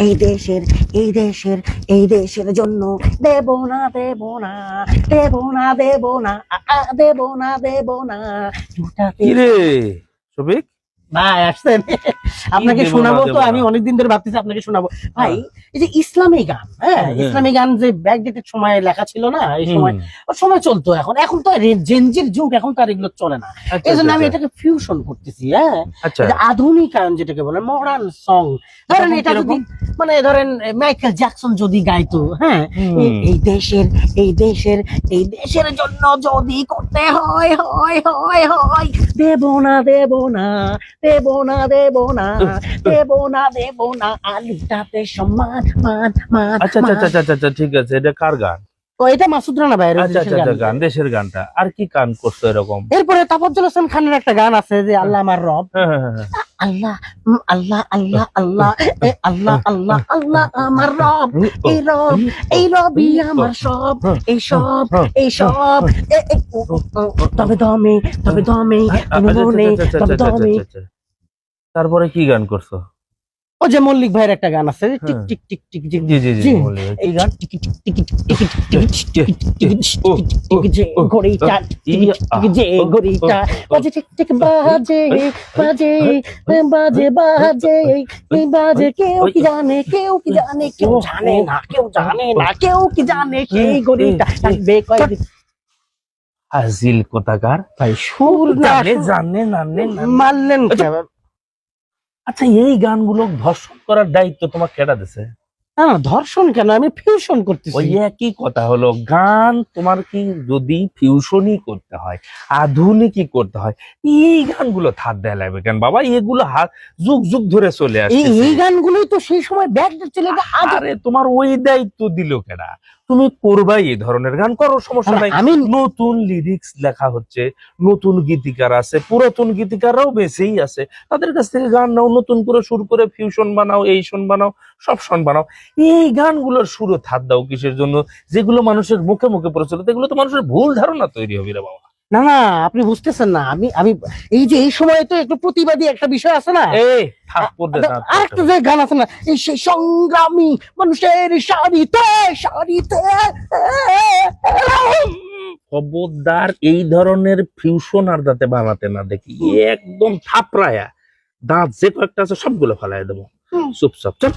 এই দেশের এই দেশের এই দেশের জন্য দেব না দেব না দেব না দেব না দেব না দেব না। ভাই আসছেন। আপনাকে শোনাবো তো আমি অনেকদিন ধরে ভাবতেছি আপনাকে শোনাবো। ভাই এই যে ইসলামী গান হ্যাঁ হ্যাঁ। ইসলামী গান যে ব্যাকডেটেড সময় লেখা ছিল না এই সময় সময় চলতো এখন। এখন তো জেনজির যুগ এখন তো আর এগুলো চলে না। আচ্ছা, এই জন্য আমি আচ্ছা, এটাকে ফিউশন করতেছি হ্যাঁ। আচ্ছা। এটা আধুনিকায়ন যেটাকে বলে মডার্ন সং ধরেন এটা যদি মানে ধরেন মাইকেল জ্যাকসন যদি গাইতো হ্যাঁ এই- এই দেশের এই দেশের এই দেশের জন্য যদি করতে হয় হয় হয় হয় দেব না দেব না দেব না দেব না দেব না দেব না আলুটাতে সম্মান মান মান আচ্ছা আচ্ছা। আচ্ছা আচ্ছা আচ্ছা ঠিক আছে এটা কার গান? ও এটা মাসুদ রানা ভাই আচ্ছা আচ্ছা গান। দেশের গানটা। আর কি গান করছ এরকম? এরপরে তাফাজ্জল হোসেন খানের একটা গান আছে যে আল্লাহ আমার রব। হ্যাঁ, হ্যাঁ, হ্যাঁ, হ্যাঁ। আল্লাহ আল্লাহ আল্লাহ আল্লাহ এ আল্লাহ আল্লাহ আল্লাহ আমার রব এই রব এই রবই আমার সব এই সব এই সব তবে দমে তবে দমে তুমি আচ্ছা, আচ্ছা, আচ্ছা, তবে দমে আচ্ছা, আচ্ছা। তারপরে কি গান করছ ও যে মল্লিক ভাইয়ের একটা গান আছে টিক টিক টিক গান টিক বাজে কেউ কি জানে কেউ কি জানে কেউ জানে না কেউ জানে না কেউ কি জানে ভাই সুর জানে না মারলেন আচ্ছা, এই গানগুলো ধর্ষণ করার দায়িত্ব তোমার কেটা দিছে? না না ধর্ষণ কেন? আমি ফিউশন ওই করতেছি একই কথা হলো গান তোমার কি যদি ফিউশনই করতে হয় আধুনিকই করতে হয় এই গানগুলো থার দেয়া লাগবে কেন? বাবা এগুলো হাত যুগ যুগ ধরে চলে আসছে এই গানগুলোই তো সেই সময় ব্যাগ চলে আরে তোমার ওই দায়িত্ব দিল কেডা? তুমি করবাই এই ধরনের গান করো সমস্যা নাই। আমি নতুন লিরিক্স লেখা হচ্ছে নতুন গীতিকার আছে পুরাতন গীতিকাররাও বেঁচেই আছে। তাদের কাছ থেকে গান নাও নতুন করে সুর করে ফিউশন বানাও এই শোন বানাও সব শোন বানাও। এই গানগুলোর সুরও থাত দাও কিসের জন্য? যেগুলো মানুষের মুখে মুখে প্রচলিত এগুলো তো মানুষের ভুল ধারণা তৈরি হবে রে বাবা। না না আপনি বুঝতেছেন না। আমি আমি এই যে এই সময় তো একটু প্রতিবাদী একটা বিষয় আছে না। আরেকটা যে গান আছে না এই সেই সংগ্রামী মানুষের সারিতে সারিতে খবরদার এই ধরনের ফিউশন আর দাঁতে বানাতে না দেখি। একদম থাপড়ায়া। দাঁত যে কয়েকটা আছে সবগুলো ফেলায় দেবো। চুপচাপ চল